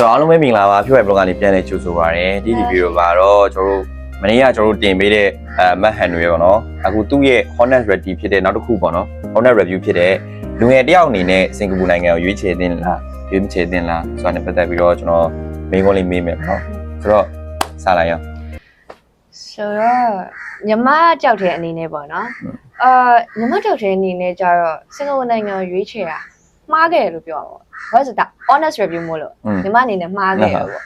ဆိုတော့အားလုံးပဲမင်္ဂလာပါဖြိုးရ blog ကနေပြန်လည်ကြိုဆိုပါရစေဒီဒီဗီဒီယိုကတော့ကျွန်တော်တို့မနေ့ကကျွန်တော်တို့တင်ပေးတဲ့အဲမတ်ဟန်တွေပေါ့နော်အခုသူ့ရဲ့ honest ready ဖြစ်တဲ့နောက်တစ်ခုပေါ့နော် honest review ဖြစ်တဲ့လူငယ်တယောက်အနေနဲ့စင်ကာပူနိုင်ငံကိုရွေးချယ်တင်လားရွေးမချယ်တင်လားဆိုတာနဲ့ပတ်သက်ပြီးတော့ကျွန်တော်မေးခွန်းလေးမေးမယ်ပေါ့နော်ဆိုတော့စလိုက်ရအောင်ဆိုတော့ညီမကြောက်တဲ့အနေနဲ့ပေါ့နော်ဟုတ်အာညီမကြောက်တဲ့အနေနဲ့ကျတော့စင်ကာပူနိုင်ငံကိုရွေးချယ်တာမှားခဲ့တယ်လို့ပြောပါ ဘာလို့ဆိုတာ honest review မို့လို့ညီမအနေနဲ့မှားခဲ့တယ်ပေါ့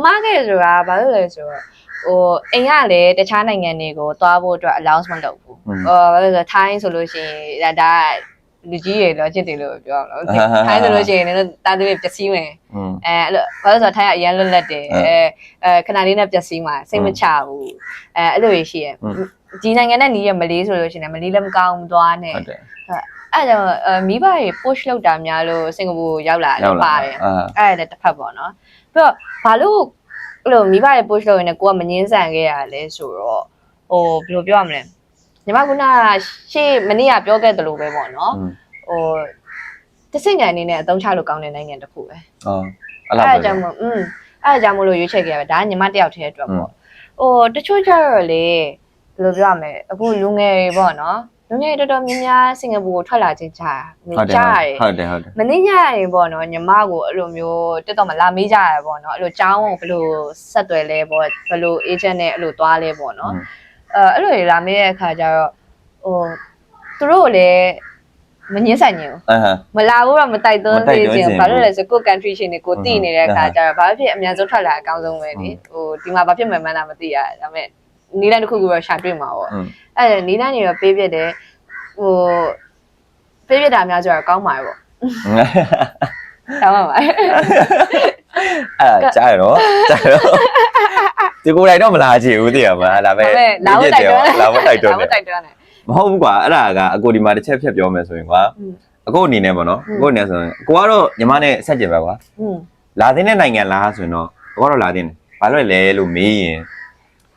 ။မှားခဲ့ဆိုတာဘာလို့လဲဆိုတော့ဟိုအိမ်ကလည်းတခြားနိုင်ငံတွေကိုသွားဖို့အတွက် allowance မလုပ်ဘူး။ဟောဘာလို့လဲဆိုတော့ Thai ဆိုလို့ရှိရင်ဒါလူကြီးရေလောချစ်တယ်လို့ပြောအောင်။ထိုင်းဆိုလို့ရှိရင်လည်းတာသမီးပျက်စီးမယ်။အဲအဲ့လိုဘာလို့ဆိုတော့ထိုင်းကအရန်လွတ်လပ်တယ်။အဲအဲခဏလေးနဲ့ပျက်စီးမှာစိတ်မချဘူး။အဲအဲ့လိုကြီးရှိရဲ့။ဒီနိုင်ငံနဲ့နီးရမလေးဆိုလို့ရှိရင်မလေးလည်းမကောင်းသွားနဲ့။ဟုတ်တယ် အဲ့ကြောင့်မိဘတွေ push လုပ်တာများလို့စင်ကာပူရောက်လာတယ်ပါတယ်အဲ့ဒါလည်းတစ်ဖက်ပေါ့နော်ပြီးတော့ဘာလို့အဲ့လိုမိဘတွေ push လုပ်ရင်လည်းကိုကမငင်းဆန်ခဲ့ရလဲဆိုတော့ဟိုဘယ်လိုပြောရမလဲညီမကကရှေ့မနေ့ကပြောခဲ့သလိုပဲပေါ့နော်ဟိုတဆင့်ငံအနေနဲ့အသုံးချလို့ကောင်းတဲ့နိုင်ငံတစ်ခုပဲဟုတ်အဲ့ဒါကြောင့်မို့อืมအဲ့ဒါကြောင့်မို့လို့ရွေးချယ်ခဲ့ရပါဒါညီမတယောက်တည်းအတွက်ပေါ့ဟိုတချို့ကြတော့လေဘယ်လိုပြောရမလဲအခုလူငယ်တွေပေါ့နော် လူငယ်တွေတော်တော်များများစင်ကာပူကိုထွက်လာခြင်းကြာဟုတ်တယ်ကြားရတယ်ဟုတ်တယ်ဟုတ်တယ်မနေ့ညရင်ပေါ့နော်ညီမကိုအဲ့လိုမျိုးတက်တော့မလာမေးကြရပေါ့နော်အဲ့လိုចောင်းကိုဘယ်လိုဆက်သွယ်လဲပေါ့ဘယ်လို agent နဲ့အဲ့လိုသွားလဲပေါ့နော်အဲအဲ့လိုတွေလာမေးတဲ့အခါကျတော့ဟိုသူတို့ကိုလည်းမငင်းဆိုင်ညင်ဘူးအဟမ်းမလာဘူးတော့မတိုက်သွင်းမတိုက်သေးသွင်းခြင်းစေဘာလို့လဲဆိုကို country ရှင်တွေကိုတည်နေတဲ့အခါဟုတ်ကျတော့ဘာဖြစ်အများဆုံးထွက်လာအကောင်းဆုံးပဲလေဟိုဒီမှာဘာဖြစ်မှန်းမှန်းတာမသိရဒါပေမဲ့ နေတိုင်းတစ်ခုခုတော့ရှာတွေ့မှာပေါ့အဲ့နေတိုင်းနေတော့ပေးပြတယ်ဟိုပေးပြတာများကြတော့ကောင်းပါရဲ့ပေါ့တောင်းပါပါအဲ့ကြားရတော့ကြားရတော့ဒီကိုယ်တိုင်တော့မလာချင်ဘူးတည်ရမှာဒါပဲလာဝတ်တိုက်တော့လာဝတ်တိုက်တော့လာဝတ်တိုက်တော့မဟုတ်ဘူးကွာအဲ့ဒါကအကိုဒီမှာတစ်ချက်ဖြတ်ပြောမယ်ဆိုရင်ကွာအကိုအနေနဲ့ပေါ့နော်အကိုအနေနဲ့ဆိုရင်ကိုကတော့ညီမနဲ့ဆက်ကြပါကွာလာတဲ့နိုင်ငံလားဆိုရင်တော့ကိုကတော့လာတဲ့ဘာလို့လဲလို့မေးရင်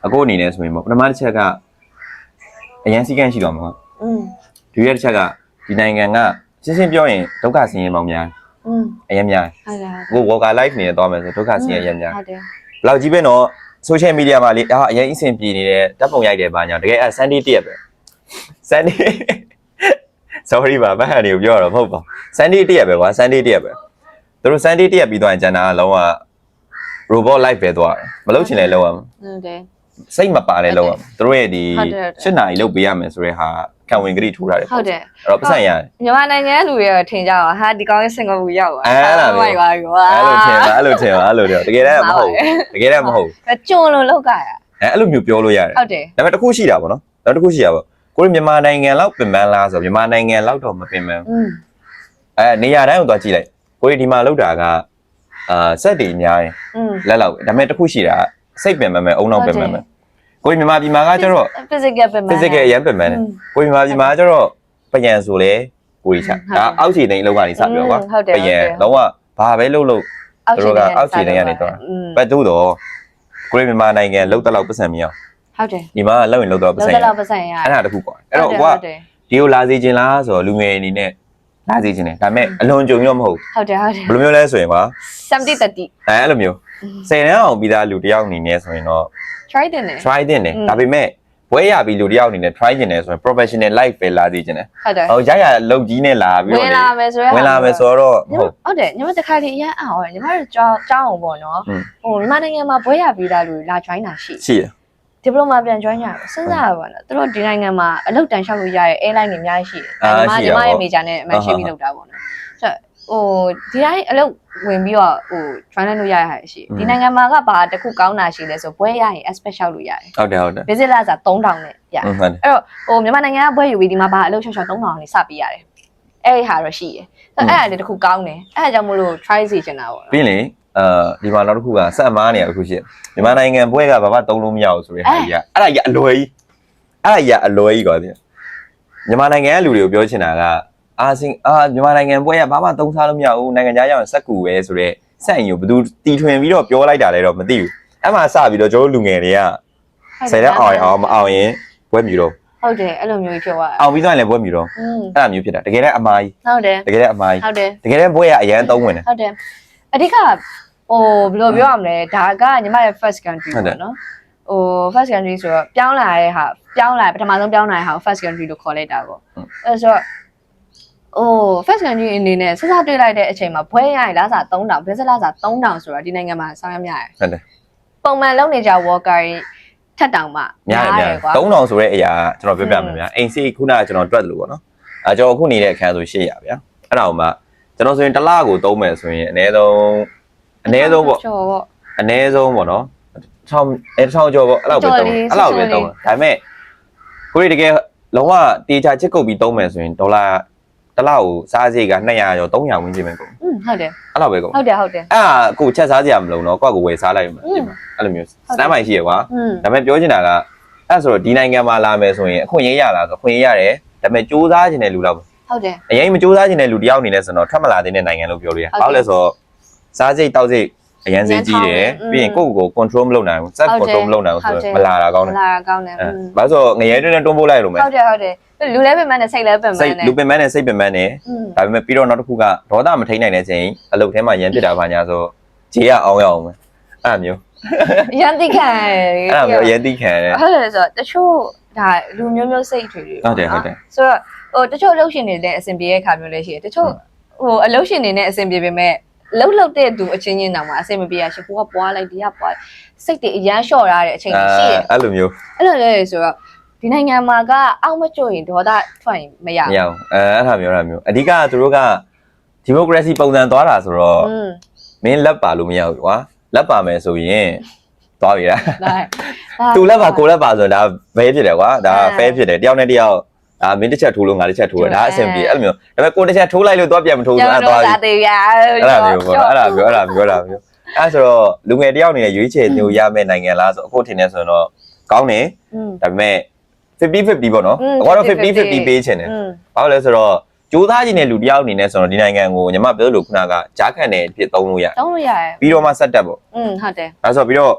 အကိုအနေနဲ့ဆိုရင်ပေါ့ပထမတစ်ချက်ကအရန်စီကန်းရှိတော့မှာကွာ อืม ဒီရက်တစ်ချက်ကဒီနိုင်ငံကရှင်းရှင်းပြောရင်ဒုက္ခဆင်းရဲပေါင်းများ อืม အရင်များ ဟုတ်တယ် ကို worker life နေသွားမယ်ဆိုဒုက္ခဆင်းရဲအရင်များ ဟုတ်တယ် ဘယ်လောက်ကြီးပဲတော့ social media မှာလေအာအရင်အဆင်ပြေနေတယ်တပ်ပုံရိုက်တယ်ဘာညာတကယ်အဲ Sunday တရက်ပဲ Sunday sorry ပါဘာနေကိုပြောတော့မဟုတ်ပါဘူး Sunday တရက်ပဲကွာ Sunday တရက်ပဲသူတို့ Sunday တရက်ပြီးသွားရင်ကျန်တာကလုံးဝ robot life ပဲသွားတယ်မလုပ်ချင်လဲလုပ်ရမှာ ဟုတ်တယ် စိတ်မပါတဲ့လောက်ရမယ်သူတို့ရဲ့ဒီ7နာရီလောက်ပေးရမယ်ဆိုတဲ့ဟာခံဝင်ကြိထိုးထားတယ်ဟုတ်တယ်အဲ့တော့ပတ်စံရတယ်မြန်မာနိုင်ငံလူတွေထင်ကြအောင်ဟာဒီကောင်းရဲ့စင်ကာပူရောက်ပါအဲ့လိုပဲအဲ့လိုထင်ပါအဲ့လိုထင်ပါအဲ့လိုတော့တကယ်တမ်းမဟုတ်တကယ်တမ်းမဟုတ်ကျွန်လို့လောက်ကရအဲ့လိုမျိုးပြောလို့ရတယ်ဟုတ်တယ်ဒါပေမဲ့တခုရှိတာပေါ့နော်နောက်တခုရှိတာပေါ့ကိုယ်မြန်မာနိုင်ငံလောက်ပင်ပန်းလားဆိုတော့မြန်မာနိုင်ငံလောက်တော့မပင်ပန်းဘူးအဲနေရာတိုင်းကိုသွားကြည့်လိုက်ကိုယ်ဒီမှာလောက်တာကအာစက်တွေအများကြီးလက်လောက်ဒါပေမဲ့တခုရှိတာစိတ်ပင်ပန်းမယ်အုံနောက်ပင်ပန်းမယ် ကိုရီမြန်မာပြည်မှာကကျတော့ physical ပဲ physical အရင်ပင်ပန်းတယ်ကိုရီမြန်မာပြည်မှာကကျတော့ပယံဆိုလေကိုရီချဒါအောက်ခြေတိုင်းလောက်ကနေစပြောကွာပယံလုံးဝဘာပဲလုပ်လို့သူတို့ကအောက်ခြေထဲကနေသွားอืมဘတ်တူတော့ကိုရီမြန်မာနိုင်ငံလောက်တက်လောက်ပတ်စံမရအောင်ဟုတ်တယ်ဒီမှာလောက်ရင်လောက်တော့ပတ်လောက်စံတရလောက်ပတ်ဆိုင်ရအဲ့ဒါတခုကွာအဲ့တော့ကွာဟုတ်တယ်ဒီကိုလာစီခြင်းလားဆိုတော့လူငယ်အနေနဲ့လာစီခြင်းတယ်ဒါပေမဲ့အလွန်ကြုံရောမဟုတ်ဟုတ်တယ်ဟုတ်တယ်ဘယ်လိုမျိုးလဲဆိုရင်ကွာ70 30အဲအဲ့လိုမျိုးစိတ်နှမ်းအောင်ပြီးသားလူတစ်ယောက်အနေနဲ့ဆိုရင်တော့ try တင်တယ် try တင်တယ်ဒါပေမဲ့ဝဲရပြီလူတယောက်အနေနဲ့ try ကျင်တယ်ဆိုရင် professional life ပဲလာသေးကျင်တယ်ဟုတ်တယ်ဟိုရရလုတ်ကြီးနဲ့လာပြီးတော့ဝင်လာမယ်ဆိုတော့ဝင်လာမယ်ဆိုတော့ဟုတ်ဟုတ်တယ်ညီမတခါတည်းအရင်အောင်ညီမတို့ကြောင်းကြောင်းအောင်ပေါ့နော်ဟိုမြန်မာနိုင်ငံမှာဘွဲရပြီးသားလူလာ join တာရှိရှိတယ် diploma ပြန် join ရတယ်စဉ်းစားရပါတော့သူတို့ဒီနိုင်ငံမှာအလုပ်တန်လျှောက်လို့ရတဲ့ airline တွေအများကြီးရှိတယ်ညီမညီမရဲ့ major နဲ့ match ပြီးလောက်တာပေါ့နော်ဆိုတော့ ဟိုဒီတိုင်းအလုပ်ဝင်ပြီးတော့ဟို join လုပ်ရရတာရှိတယ်ဒီနိုင်ငံမှာကဘာတစ်ခုကောင်းတာရှိလဲဆိုဘွဲရရင် expect လျှောက်လို့ရတယ်ဟုတ်တယ်ဟုတ်တယ် visit လာဆို3000နဲ့ရอืมဟုတ်တယ်အဲ့တော့ဟိုမြန်မာနိုင်ငံကဘွဲယူပြီးဒီမှာဘာအလုပ်လျှောက်လျှောက်3000နဲ့စပေးရတယ်အဲ့ဒီဟာတော့ရှိတယ်ဆိုတော့အဲ့ဒါလေးတစ်ခုကောင်းတယ်အဲ့ဒါကြောင့်မို့လို့ try စီချင်တာပေါ့နော်ပြီးရင်လေအဲဒီမှာနောက်တစ်ခုကစက်မားနေရတစ်ခုရှိတယ်မြန်မာနိုင်ငံဘွဲကဘာမှတုံးလို့မရဘူးဆိုတဲ့ဟာကြီးကအဲ့ဒါကြီးအလွယ်ကြီးအဲ့ဒါကြီးအလွယ်ကြီးကွာဒီမြန်မာနိုင်ငံကလူတွေကိုပြောချင်တာက အာစင်အာမြန်မာနိုင်ငံဘွဲကဘာမှတုံးစားလို့မရဘူးနိုင်ငံခြားရောက်ရင်စက်ကူပဲဆိုတော့စက်ရင်ကိုဘယ်သူတီထွင်ပြီးတော့ပြောလိုက်တာလဲတော့မသိဘူးအဲ့မှာစပြီးတော့ကျွန်တော်တို့လူငယ်တွေကဆယ်ရက်အောင်ရင်အောင်မအောင်ရင်ဘွဲမြူတော့ဟုတ်တယ်အဲ့လိုမျိုးကြီးဖြစ်သွားတာအောင်ပြီးသွားရင်လည်းဘွဲမြူတော့อืมအဲ့ဒါမျိုးဖြစ်တာတကယ်လည်းအမားကြီးဟုတ်တယ်တကယ်လည်းအမားကြီးဟုတ်တယ်တကယ်လည်းဘွဲကအရန်သုံးဝင်တယ်ဟုတ်တယ်အဓိကဟိုဟိုဘယ်လိုပြောရမလဲဒါကညီမရဲ့ first country ဟုတ်တယ်ပေါ့နော်ဟို first country ဆိုတော့ပြောင်းလာတဲ့ဟာပြောင်းလာပထမဆုံးပြောင်းလာတဲ့ဟာကို first country လို့ခေါ်လိုက်တာပေါ့ဟုတ်အဲဆိုတော့ ဟို first country အနေနဲ့စစတွေ့လိုက်တဲ့အချိန်မှာဘွဲရရင်လာစား3000ဘယ်စလာစား3000ဆိုတော့ဒီနိုင်ငံမှာဆောင်ရမ်းများတယ်ဟုတ်တယ်ပုံမှန်လုံနေကြ worker တွေထက်တောင်မှများတယ်များတယ်ကွာ3000ဆိုတဲ့အရာကကျွန်တော်ပြောပြမယ်ဗျာအိမ်စီခုနကကျွန်တော်တွက်တယ်လို့ပေါ့နော်အဲကျွန်တော်အခုနေတဲ့အခန်းဆို800ဗျာအဲ့ဒါအောင်မှကျွန်တော်ဆိုရင်တစ်လကိုသုံးမယ်ဆိုရင်အနည်းဆုံးအနည်းဆုံးပေါ့ကျော်ပေါ့အနည်းဆုံးပေါ့နော်1000အဲ1000ကျော်ပေါ့အဲ့လောက်ပဲသုံးအဲ့လောက်ပဲသုံးဒါပေမဲ့ကိုရီတကယ်လုံးဝတေချာချစ်ကုတ်ပြီးသုံးမယ်ဆိုရင်ဒေါ်လာ တစ်လောက်စားစရိတ်က200ရော300ဝန်းကျင်ပဲကုန်อืมဟုတ်တယ်အဲ့လောက်ပဲကုန်ဟုတ်တယ်ဟုတ်တယ်အဲ့ဒါကိုချက်စားစရာမလိုတော့ကိုယ့်ကိုဝယ်စားလိုက်မှာအဲ့လိုမျိုးစမ်းပိုင်ရှိရကွာဒါပေမဲ့ပြောချင်တာကအဲ့ဆိုတော့ဒီနိုင်ငံမှာလာမယ်ဆိုရင်အခွင့်အရေးရလားဆိုအခွင့်အရေးရတယ်ဒါပေမဲ့စူးစမ်းချင်တဲ့လူလောက်ဟုတ်တယ်အရင်မစူးစမ်းချင်တဲ့လူတယောက်အနေနဲ့ဆိုတော့ထွက်မလာတဲ့နိုင်ငံလို့ပြောလို့ရဘာလို့လဲဆိုတော့စားစရိတ်တောက်စရိတ်အရန်စေးကြီးတယ်ပြီးရင်ကိုယ့်ကိုယ် control မလုပ်နိုင်ဘူး self control မလုပ်နိုင်ဘူးဆိုတော့မလာတာကောင်းတယ်မလာတာကောင်းတယ်ဘာလို့ဆိုငရဲတွင်းနဲ့တွန်းပို့လိုက်လို့မယ်ဟုတ်တယ်ဟုတ်တယ် လူလည်းပင်မနဲ့စိတ်လည်းပင်မစိတ်နဲ့လူပင်ပန်းနဲ့စိတ်ပင်ပန်းနဲ့อืมဒါပေမဲ့ပြီးတော့နောက်တစ်ခုကဒေါသမထိန်နိုင်တဲ့ချိန်အလုပ်ထဲမှာရန်ပြစ်တာဘာညာဆိုခြေရအောင်ရအောင်ပဲအဲ့လိုမျိုးရန်တိခံအဲ့လိုမျိုးအရင်သိခံရတယ်ဟုတ်တယ်ဆိုတော့တချို့ဒါလူမျိုးမျိုးစိတ်တွေတွေဟုတ်တယ်ဟုတ်တယ်ဆိုတော့ဟိုတချို့အလုပ်ရှင်တွေလည်းအဆင်ပြေတဲ့ခါမျိုးလည်းရှိတယ်တချို့ဟိုအလုပ်ရှင်တွေနဲ့အဆင်ပြေပေမဲ့လှုပ်လှုပ်တဲ့သူအချင်းချင်းတောင်မှအဆင်မပြေရရှင်ကိုကပွားလိုက်ဒီကပွားစိတ်တွေအရန်လျှော့ရတဲ့အချိန်တွေရှိတယ်အဲ့လိုမျိုးအဲ့လိုလေဆိုတော့ ဒီနိုင်ငံမှာကအောက်မကျွတ်ရင်ဒေါသထွက်ရင်မရမဘူး ရအောင်အဲအဲ့ဒါမျိုးအဲ့ဒါမျိုးအဓိကကသူတို့ကဒီမိုကရေစီပုံစံသွားတာဆိုတော့อืมမင်းလက်ပါလို့မရဘူးကွာလက်ပါမယ်ဆိုရင်သွားပြီလား ဒါသူလက်ပါကိုယ်လက်ပါဆိုတော့ဒါဘဲဖြစ်တယ်ကွာဒါဖဲဖြစ်တယ်တယောက်နဲ့တယောက်အာမင်းတစ်ချက်ထိုးလို့ငါတစ်ချက်ထိုးတယ်ဒါအဆင်ပြေအဲ့လိုမျိုးဒါပေမဲ့ကိုယ်တစ်ချက်ထိုးလိုက်လို့သွားပြန်မထိုးဘူးအဲ့ဒါသွားပြီသေးရအဲ့အဲ့ဒါမျိုးပေါ့အဲ့ဒါမျိုးအဲ့ဒါမျိုးအဲ့ဒါမျိုးအဲ့ဆိုတော့လူငယ်တယောက်အနေနဲ့ရွေးချယ်သူရမယ့်နိုင်ငံလားဆိုအခုထင်နေဆိုရင်တော့ကောင်းတယ်ဒါပေမဲ့ 50 50ပေါ့နော် อืม အကတော့ 50 50 50ပေးချင်တယ် อืม ဘာလို့လဲဆိုတော့ကြိုးစားခြင်းတဲ့လူတယောက်အနေနဲ့ဆိုတော့ဒီနိုင်ငံကိုညီမပြောလို့ခုနကဂျားခံတယ်ဖြစ်သုံးလို့ရ တောင်းလို့ရတယ် ပြီးတော့မှဆက်တက်ပေါ့ อืมဟုတ်တယ် ဒါဆိုပြီးတော့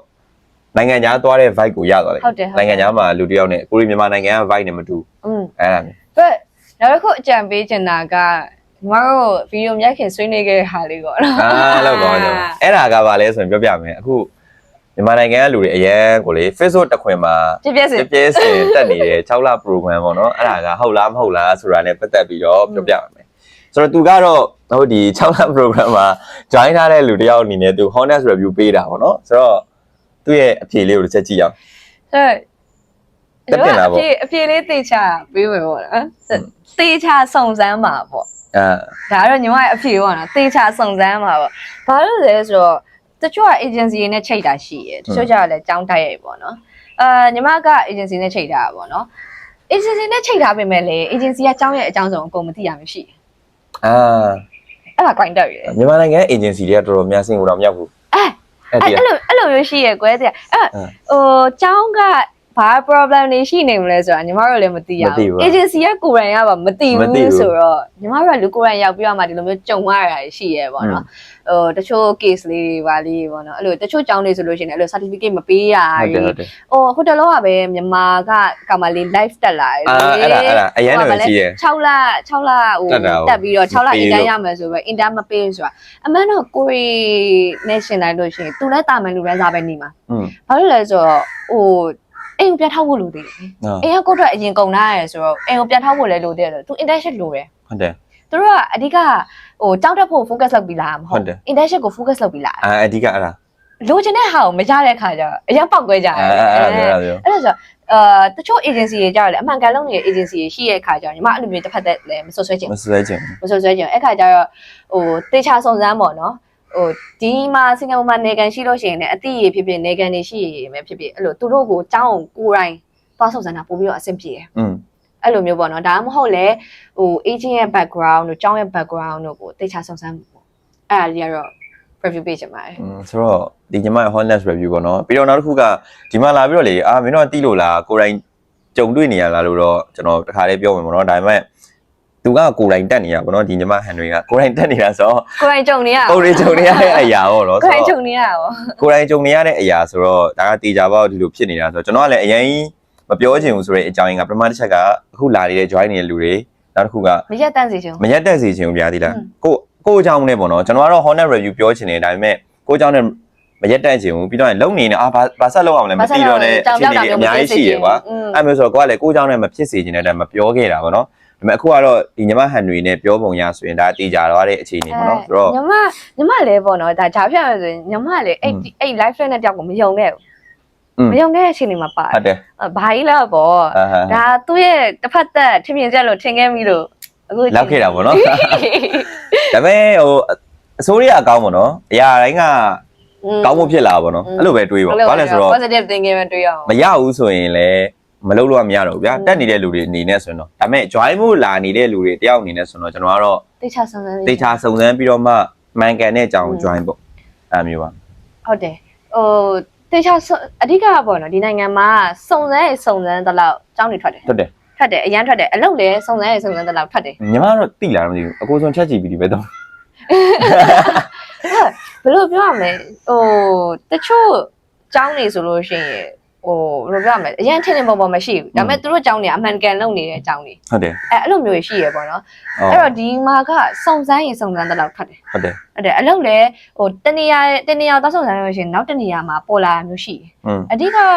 နိုင်ငံခြားသွားတဲ့ vibe ကိုရသွားတယ် ဟုတ်တယ်ဟုတ်တယ် နိုင်ငံခြားမှာလူတယောက်နဲ့ကိုရီမြန်မာနိုင်ငံက vibe နဲ့မတူ อืม အဲ့ဒါမျိုး but နောက်တစ်ခုအကြံပေးချင်တာကညီမတို့ဗီဒီယိုမြိုက်ခင်ဆွေးနွေးခဲ့တဲ့ဟာလေးပေါ့နော် အာလောက်ကောင်းတယ်အဲ့ဒါကဘာလဲဆိုရင်ပြောပြမယ်အခု မြန်မာနိုင်ငံကလူတွေအရင်ကိုလေ Facebook တစ်ခွင်မှာပြပြစပြင်ပြစင်တက်နေတဲ့6လ program ပေါ့နော်အဲ့ဒါကဟုတ်လားမဟုတ်လားဆိုတာနဲ့ပတ်သက်ပြီးတော့ပြောပြပါမယ်ဆိုတော့သူကတော့ဟိုဒီ6လ program မှာ join ထားတဲ့လူတယောက်အနေနဲ့သူ honest review ပေးတာပေါ့နော်ဆိုတော့သူ့ရဲ့အဖြေလေးကိုတစ်ချက်ကြည့်အောင်ဆိုတက်တင်လာပေါ့အဖြေအဖြေလေးသေချာပေးမယ်ပေါ့နော်သေချာစုံစမ်းပါပေါ့အာဒါကတော့ညီမရဲ့အဖြေပေါ့နော်သေချာစုံစမ်းပါပေါ့ဘာလို့လဲဆိုတော့ တချို့က agency တွေနဲ့ချိန်တာရှိရယ်တချို့ကျတော့လည်းကြောင်းတိုက်ရိုက်ပေါ့နော်အာညီမက agency နဲ့ချိန်တာပေါ့နော် agency နဲ့ချိန်ထားပေမဲ့လေ agency ကကြောင်းရဲ့အကြောင်းစုံအကုန်မသိရမရှိဘူးအာအဲ့ဒါ grind တက်ရယ်မြန်မာနိုင်ငံ agency တွေကတော်တော်များစင်ကိုတော့မရောက်ဘူးအဲအဲ့အဲ့ဒီအဲ့လိုအဲ့လိုမျိုးရှိရယ်ကွယ်တဲ့အဲ့အင်းဟိုကျောင်းက ဘာ problem တွေရှိနေမလဲဆိုတာညီမတို့လည်းမသိရမသိဘူးဘူး agency ကကိုယ်တိုင်ကပါမသိမသိဘူးဘူးဆိုတော့ညီမတို့ကလူကိုယ်တိုင်ရောက်ပြီးတော့မှဒီလိုမျိုးကြုံရတာရှိရယ်ပေါ့နော်ဟိုတချို့ case လေးတွေပါလေးပေါ့နော်အဲ့လိုတချို့ကျောင်းတွေဆိုလို့ရှိရင်အဲ့လို certificate မပေးရဟုတ်တယ်ဘူးဟုတ်တယ်ဟိုဟိုတလောကပဲမြန်မာကကာမလေး live တက်လာတယ်အာအဲ့ဒါအဲ့ဒါအရင်တော့ကြီးရယ်6လ6လဟိုတက်တာကိုတက်ပြီးတော့6လမပေး intern လို့ရမယ်ဆိုတော့ intern မပေးဆိုတာအမှန်တော့ကိုရီနဲ့ရှင်လိုက်လို့ရှိရင်သူလည်းတာမန်လူရန်စားပဲနေမှာอืมဘာလို့လဲဆိုတော့ဟို အိမ်ကိုပြန်ထောက်ဖို့လိုသေးတယ်ဟုတ်အိမ်ကကိုယ့်အတွက်အရင်ကုန်လာရဲဆိုတော့အိမ်ကိုပြန်ထောက်ဖို့လည်းလိုသေးတယ်သူ internship လိုတယ်ဟုတ်တယ်သူတို့ကအဓိကဟိုကြောက်တက်ဖို့ focus လုပ်ပြီးလာတာမဟုတ်ဟုတ်တယ် internship ကို focus လုပ်ပြီးလာတာအာအဓိကအဲ့ဒါလိုချင်တဲ့ဟာကိုမရတဲ့ခါကျတော့အရင်ပောက်ကွဲကြတယ်အဲ့အဲ့အဲ့ဒါမျိုးအဲ့ဒါဆိုတော့အာတချို့ agency တွေကြောက်တယ်အမှန်ကန်လုံးနေတဲ့ agency တွေရှိရဲ့ခါကျတော့ညီမအဲ့လိုမျိုးတစ်ဖက်သက်လည်းမဆွဆွဲချင်မစွဲချင်မဆွဆွဲချင်အဲ့ခါကျတော့ဟိုတေချာစုံစမ်းပေါ့နော် ဟိုဒီမှာစင်ကာပူမှာနေကန်ရှိလို့ရှိရင်လည်းအတိရဖြစ်ဖြစ်နေကန်နေရှိရမယ်ဖြစ်ဖြစ်အဲ့လိုသူတို့ကိုကြောင်းကိုကိုယ်တိုင်သွားစုံစမ်းတာပို့ပြီးတော့အဆင်ပြေတယ် อืม အဲ့လိုမျိုးပေါ့နော်ဒါမှမဟုတ်လေဟို agent ရဲ့ background တို့ကျောင်းရဲ့ background တို့ကိုတေချာစုံစမ်းပေါ့အဲ့ဒါလေးကတော့ review page မှာတယ် อืมဆိုတော့ဒီညီမရဲ့ honest review ပေါ့နော်ပြီးတော့နောက်တစ်ခုကဒီမှာလာပြီးတော့လေအာမင်းတို့ကတီးလို့လားကိုယ်တိုင်ကြုံတွေ့နေရလားလို့တော့ကျွန်တော်တခါလေးပြောမယ်ပေါ့နော်ဒါပေမဲ့ သူကကိုယ်တိုင်တက်နေတာဗောနော်ဒီညီမဟန်တွေကကိုယ်တိုင်တက်နေတာဆိုတော့ကိုယ်တိုင်ကြုံနေရကိုယ်တိုင်ကြုံနေရတဲ့အရာရောတော့ကိုယ်တိုင်ကြုံနေရရောကိုယ်တိုင်ကြုံနေရတဲ့အရာဆိုတော့ဒါကတေချာပေါ့ဒီလိုဖြစ်နေတာဆိုတော့ကျွန်တော်ကလည်းအရင်မပြောချင်ဘူးဆိုတဲ့အကြောင်းရင်းကပထမတစ်ချက်ကအခုလာနေတဲ့ join နေတဲ့လူတွေနောက်တစ်ခုကမရက်တက်စီချင်မရက်တက်စီချင်ဘူးဗျာဒီလားကိုကိုအကြောင်းနဲ့ပေါ့နော်ကျွန်တော်ကတော့ Honor Review ပြောချင်တယ်ဒါပေမဲ့ကိုအကြောင်းနဲ့မရက်တက်ချင်ဘူးပြီးတော့လုံနေနေအာဘာဘာဆက်လောက်အောင်လဲမသိတော့တဲ့အဖြစ်အပျက်အများကြီးရှိတယ်ကွာအဲ့မျိုးဆိုတော့ကိုကလည်းကိုအကြောင်းနဲ့မဖြစ်စေချင်တဲ့အတိုင်းမပြောခဲ့တာပေါ့နော် ပေမဲ့အခုကတော့ဒီညီမဟန်တွေနဲ့ပြောပုံရဆိုရင်ဒါတေချာတော့တဲ့အခြေအနေပေါ့နော်ဆိုတော့ညီမညီမလည်းပေါ့နော်ဒါဂျားဖြတ်ရဆိုရင်ညီမလည်းအဲ့အဲ့ live friend နဲ့တယောက်ကိုမယုံခဲ့อืมဘူးမယုံခဲ့တဲ့အချိန်တွေမှာပါဟုတ်တယ်ဘာကြီးလဲပေါ့အာဟာဒါသူ့ရဲ့တစ်ဖက်သက်ထင်မြင်ချက်လို့ထင်ခဲ့ပြီလို့အခုလောက်ခဲ့တာပေါ့နော်ဒါပေမဲ့ဟိုအစိုးရအကောင်းပေါ့နော်အရာတိုင်းကကောင်းမှုဖြစ်လာပေါ့နော်အဲ့လိုပဲတွေးပေါ့ဘာလဲဆိုတော့ positive thinking ပဲတွေးရအောင်မရဘူးဆိုရင်လည်း မလုပ်လို့မရတော့ဘူးဗျာတက်နေတဲ့လူတွေအနေနဲ့ဆိုရင်တော့ဒါပေမဲ့ join မှုလာနေတဲ့လူတွေတယောက်အနေနဲ့ဆိုတော့ကျွန်တော်ကတော့တေချာဆန်းဆန်းတေချာစုံစမ်းပြီးတော့မှမှန်ကန်တဲ့အကြောင်း join ပေါ့အဲ့မျိုးပါဟုတ်တယ်ဟိုတေချာအဓိကပေါ့နော်ဒီနိုင်ငံမှာစုံစမ်းရစုံစမ်းတလောက်ကြောင်းနေထွက်တယ်ဟုတ်တယ်ထွက်တယ်အရန်ထွက်တယ်အလုပ်လည်းစုံစမ်းရစုံစမ်းတလောက်ထွက်တယ်ညီမတော့တိလာတော့မသိဘူးအကိုဆုံး chat GPT ပဲတော့ဘယ်လိုပြောရမလဲဟိုတချို့ကျောင်းနေဆိုလို့ရှိရင် ဟိုဘယ်လိုပြောရမလဲအရင်ထင်ထင်ပေါ်ပေါ်မရှိဘူးဒါပေမဲ့သူတို့ကျောင်းတွေကအမှန်ကန်လုပ်နေတဲ့ကျောင်းတွေဟုတ်တယ်အဲအဲ့လိုမျိုးရှိရပေါ့နော်ဟုတ်အဲ့တော့ဒီမှာကစုံစမ်းရင်စုံစမ်းတဲ့လောက်ထွက်တယ်ဟုတ်တယ်ဟုတ်တယ်အလုပ်လည်းဟိုတနေရာတနေရာတော့စုံစမ်းလို့ရှိရင်နောက်တနေရာမှာပေါ်လာမျိုးရှိတယ်อืมအဓိကကတော့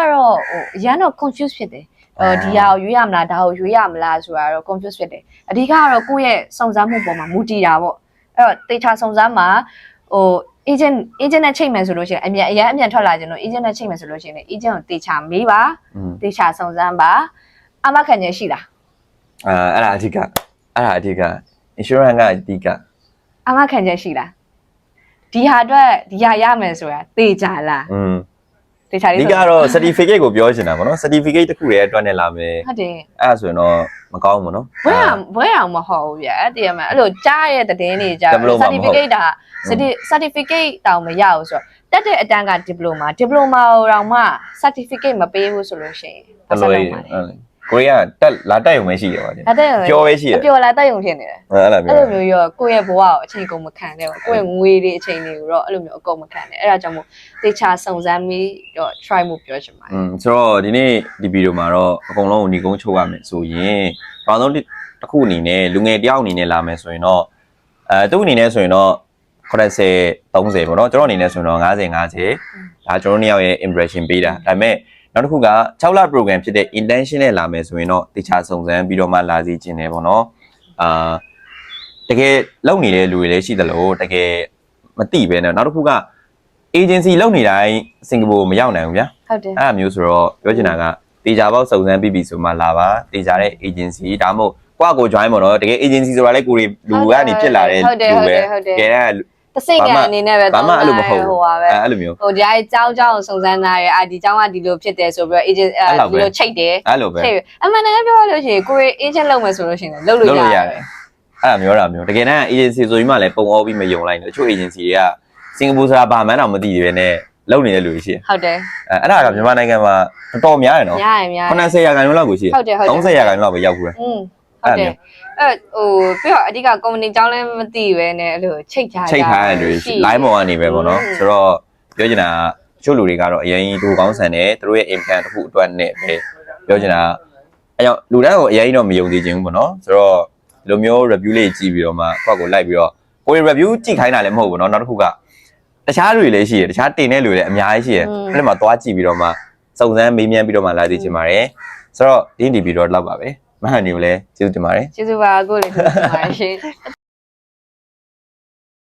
ဟိုအရန်တော့ confuse ဖြစ်တယ်ဟိုဒီဟာကိုရွေးရမလားဒါကိုရွေးရမလားဆိုတာတော့ confuse ဖြစ်တယ်အဓိကကတော့ကိုယ့်ရဲ့စုံစမ်းမှုပေါ်မှာမူတည်တာပေါ့အဲ့တော့တေချာစုံစမ်းမှာဟို ဟို agent agent နဲ့ချိန်မယ်ဆိုလို့ရှိရင်အမြန်အရန်အမြန်ထွက်လာကြတယ်လို့ agent နဲ့ချိန်မယ်ဆိုလို့ရှိရင် agent ကိုတေချာမေးပါတေချာစုံစမ်းပါအမခံချက်ရှိလားအဲအဲ့ဒါအဓိကအဲ့ဒါအဓိက insurance ကအဓိကအမခံချက်ရှိလားဒီဟာအတွက်ဒီဟာရမယ်ဆိုတာတေချာလားอืม တေချာအလေးဓိကတော့ certificate ကိုပြောချင်တာဗောနော် certificate တစ်ခုရဲ့အတွက်နဲ့လာမယ်ဟုတ်တယ်အဲ့ဒါဆိုရင်တော့မကောင်းဘူးနော်ဘွဲအောင်ဘွဲအောင်မဟုတ်ဘူးဗျအဲ့တည်းမှာအဲ့လိုကြားရတဲ့သတင်းတွေကြား Diploma မဟုတ် certificate တာ certi- certificate တောင်မရဘူးဆိုတော့တက်တဲ့အတန်းက diploma diploma ကိုတောင်မှ certificate မပေးဘူးဆိုလို့ရှိရင်ဘယ်လိုလဲ ကိုရီးယားတက်လာတက်ရုံပဲရှိရပါတဒါယ်တဲ့ပြောပဲရှိရအပြော်လာတက်ရုံဖြစ်နေတယ်အဲ့လိုအဲ့မျိုးလိုမျိုးရောကိုယ့်ရဲ့ဘဝကိုအချိန်ကုန်မခံတဲ့ကိုယ့်ရဲ့ငွေတွေအချိန်တွေကိုတော့အဲ့လိုမျိုးအကုန်မခံနဲ့အဲ့ဒါကြောင့်မို့တေချာစုံစမ်းပြီးတော့ try မှုပြောချင်ပါတယ်อืมဆိုတော့ဒီနေ့ဒီဗီဒီယိုမှာတော့အကုန်လုံးကိုညီကုန်းချုပ်ရမယ်ဆိုရင်ဘာလို့တစ်ခုအနေနဲ့လူငယ်တယောက်အနေနဲ့လာမယ်ဆိုရင်တော့အဲသူ့အနေနဲ့ဆိုရင်တော့80 30ပေါ့နော်ကျွန်တော်အနေနဲ့ဆိုရင်တော့50 50ဒါကျွန်တော်တို့နှစ်ယောက်ရဲ့ impression ပေးတာဒါပေမဲ့ နောက်တစ်ခုက6လ program ဖြစ်တဲ့ intention နဲ့လာမယ်ဆိုရင်တော့တခြားစုံစမ်းပြီးတော့မှလာစီခြင်းတယ်ပေါ့နော်အာတကယ်လုံနေတဲ့လူတွေလည်းရှိသလိုတကယ်မသိပဲနဲ့နောက်တစ်ခုက agency လုံနေတိုင်းစင်ကာပူမရောက်နိုင်ဘူးဗျာဟုတ်တယ်အဲ့ဒါမျိုးဆိုတော့ပြောချင်တာကတေချာပေါက်စုံစမ်းပြီးပြီဆိုမှလာပါတေချာတဲ့ agency ဒါမှမဟုတ်ကိုယ့်အကို join ပေါ့နော်တကယ် agency ဆိုတာလေကိုယ်လူကနေဖြစ်လာတဲ့ဟုတ်တယ်လူဟုတ်ပဲတယ်ဟုတ်တယ်တကယ်တမ်း တစိမ့်ကအနေနဲ့ပဲဘာမှအဲ့လိုမဟုတ်ဟိုဘူးပါပဲအဲ့အဲ့လိုမျိုးဟိုဒီအကြောင်းကြောင်းစုံစမ်းတာရအာဒီကြောင်းကဒီလိုဖြစ်တယ်ဆိုပြီးတော့ agent အဲ့လောက်ပဲဒီလိုချိတ်တယ်အဲ့လိုပဲချိတ်အမှန်တကယ်ပြောရလို့ရှိရင်ကိုယ် agent လုပ်မယ်ဆိုလို့ရှိရင်လုပ်လို့လုပ်လို့ရရတယ်အဲ့ဒါမျိုးတာမျိုးတကယ်တမ်း agency ဆိုပြီးမှလည်းပုံအောပြီးမယုံလိုက်တယ်တချို့ agency တွေကစင်ကာပူဆိုတာဘာမှန်းတော့မသိသေးပဲနဲ့လုံနေတဲ့လူတွေရှိတယ်ဟုတ်တယ်အဲ့အဲ့ဒါကမြန်မာနိုင်ငံမှာတော်တော်များတယ်နော်များရင်များရင်90ရာခိုင်နှုန်းလောက်ကိုရှိတယ်ဟုတ်တယ်ဟုတ်တယ်30ရာခိုင်နှုန်းလောက်ပဲရောက်ဘူးတယ်อืมဟုတ်တယ် အဲ့ဟိုပြီးတော့အဓိက company ကြောင်းလည်းမသိပဲနဲ့အဲ့လိုချိတ်ထားကြ ချိတ်ထားတဲ့လူတွေရှိ line ပေါ်ကနေပဲပေါ့နော် อืม ဆိုတော့ပြောချင်တာကတချို့လူတွေကတော့အရင်တူကောင်းဆန်တယ်သူတို့ရဲ့ income တစ်ခုအတွက်နဲ့ပဲပြောချင်တာအဲကြောင့်လူတိုင်းကိုအရင်တော့မယုံသေးခြင်းဘူးပေါ့နော်ဆိုတော့ဒီလိုမျိုး review လေးကြည့်ပြီးတော့မှကိုယ့်ကိုလိုက်ပြီးတော့ကိုယ် review ကြည့်ခိုင်းတာလည်းမဟုတ်ဘူးเนาะနောက်တစ်ခုကတခြားလူတွေလည်းရှိတယ်တခြားတင်တဲ့လူတွေလည်းအများကြီးရှိတယ်အဲ့ဒီမှာသွားကြည့်ပြီးတော့မှစုံစမ်းမေးမြန်းပြီးတော့မှလာသိချင်ပါတယ်ဆိုတော့ဒီဒီဗီဒီယိုတော့လောက်ပါပဲ မဟန်နေကိုလည်းကျေးဇူးတင်ပါတယ် ကျေးဇူးပါကိုလေးကျေးဇူးတင်ပါတယ်ရှင်